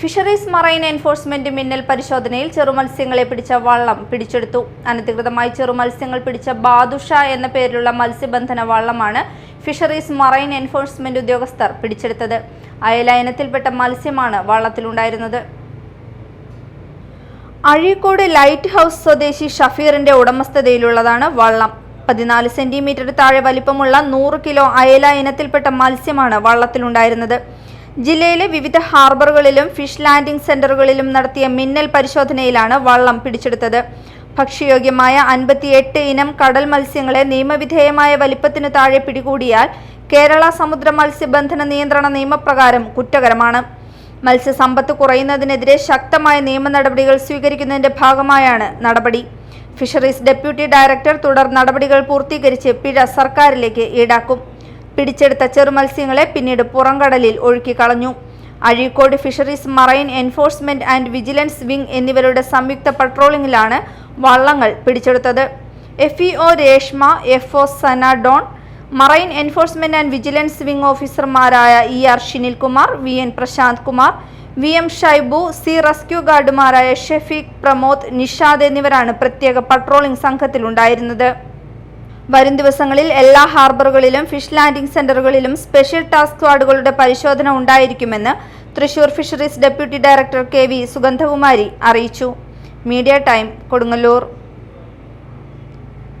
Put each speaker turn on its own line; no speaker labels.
Fisheries marine enforcement മിന്നൽ പരിശോധനയിൽ ചെറുമത്സ്യങ്ങളെ പിടിച്ച വള്ളം പിടിച്ചെടുത്തു. അനധികൃതമായി ചെറുമത്സ്യങ്ങൾ പിടിച്ച ബാദുഷ എന്ന പേരിലുള്ള മത്സ്യബന്ധന വള്ളമാണ് ഫിഷറീസ് മറൈൻ എൻഫോഴ്സ്മെന്റ് ഉദ്യോഗസ്ഥർ പിടിച്ചെടുത്തത്. അയലയനത്തിൽപ്പെട്ട മത്സ്യമാണ് വള്ളത്തിലുണ്ടായിരുന്നത്. അഴീക്കോട് ലൈറ്റ് ഹൗസ് സ്വദേശി ഷഫീറിന്റെ ഉടമസ്ഥതയിലുള്ളതാണ് വള്ളം. പതിനാല് സെന്റിമീറ്റർ താഴെ വലിപ്പമുള്ള നൂറ് കിലോ അയല ഇനത്തിൽപ്പെട്ട മത്സ്യമാണ് വള്ളത്തിലുണ്ടായിരുന്നത്. ജില്ലയിലെ വിവിധ ഹാർബറുകളിലും ഫിഷ് ലാൻഡിംഗ് സെന്ററുകളിലും നടത്തിയ മിന്നൽ പരിശോധനയിലാണ് വള്ളം പിടിച്ചെടുത്തത്. ഭക്ഷ്യയോഗ്യമായ അൻപത്തിയെട്ട് ഇനം കടൽ മത്സ്യങ്ങളെ നിയമവിധേയമായ വലിപ്പത്തിന് താഴെ പിടികൂടിയാൽ കേരള സമുദ്ര മത്സ്യബന്ധന നിയന്ത്രണ നിയമപ്രകാരം കുറ്റകരമാണ്. മത്സ്യസമ്പത്ത് കുറയുന്നതിനെതിരെ ശക്തമായ നിയമ നടപടികൾ സ്വീകരിക്കുന്നതിന്റെ ഭാഗമായാണ് നടപടി. ഫിഷറീസ് ഡെപ്യൂട്ടി ഡയറക്ടർ തുടർ നടപടികൾ പൂർത്തീകരിച്ച് പിഴ സർക്കാരിലേക്ക് ഈടാക്കും. പിടിച്ചെടുത്ത ചെറുമത്സ്യങ്ങളെ പിന്നീട് പുറംകടലിൽ ഒഴുക്കിക്കളഞ്ഞു. Azhikode fisheries marine enforcement and vigilance wing എന്നിവരുടെ സംയുക്ത പട്രോളിംഗിലാണ് വള്ളങ്ങൾ പിടിച്ചെടുത്തത്. F E O Reshma F O Sanadon marine enforcement and vigilance wing ഓഫീസർമാരായ E R Shinilkumar V N Prashanth Kumar V M Shaibu C rescue ഗാർഡുമാരായ Shefeeq Pramod Nishad എന്നിവരാണ് പ്രത്യേക patrolling സംഘത്തിലുണ്ടായിരുന്നത്. വരും ദിവസങ്ങളിൽ എല്ലാ ഹാർബറുകളിലും ഫിഷ് ലാൻഡിംഗ് സെന്ററുകളിലും സ്പെഷ്യൽ ടാസ്ക് സ്ക്വാഡുകളുടെ പരിശോധന ഉണ്ടായിരിക്കുമെന്ന് Thrissur fisheries deputy director K V Sugandhakumari അറിയിച്ചു. Media time Kodungallur.